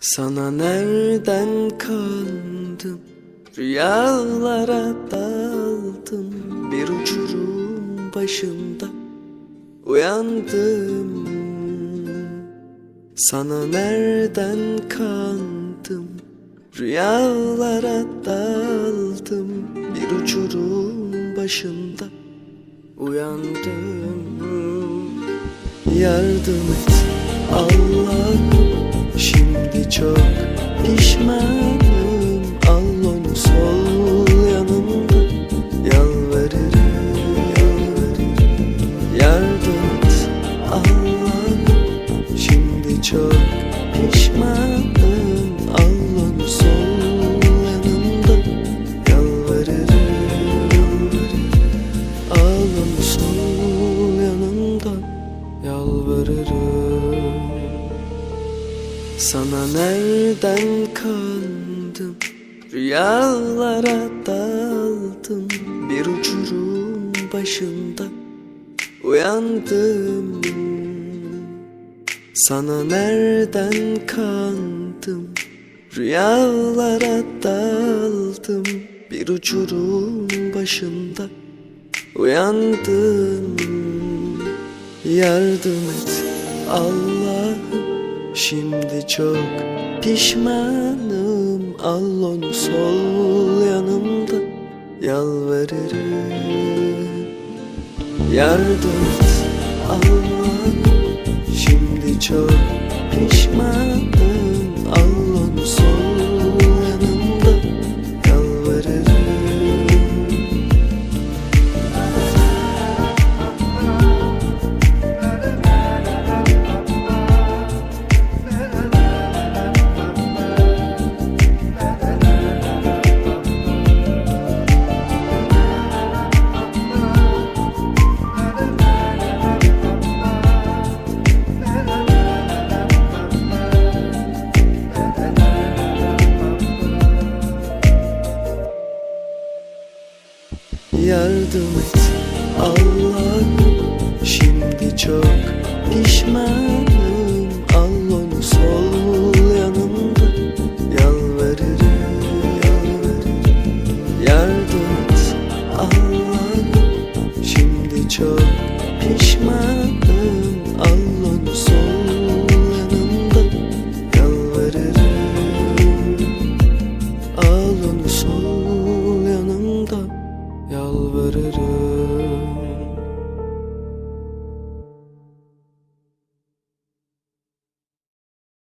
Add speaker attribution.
Speaker 1: Sana nereden kandım Rüyalara daldım. Bir uçurum başında Uyandım. Sana nereden kandım Rüyalara daldım. Bir uçurum başında Uyandım. Yardım et Allah'ım Yalvarırım. Sana nereden kandım? Rüyalara daldım. Bir uçurum başında Uyandım. Sana nereden kandım? Rüyalara daldım. Bir uçurum başında Uyandım Yardım et Allah'ım. Şimdi çok pişmanım. Al onu sol yanımda. Yalvarırım. Yardım et Allah'ım yardım et. Allah'ım Şimdi çok pişmanım. Al onu sol yanımda Yalvarırım, yalvarırım. Yardım et Allah'ım Şimdi çok pişmanım.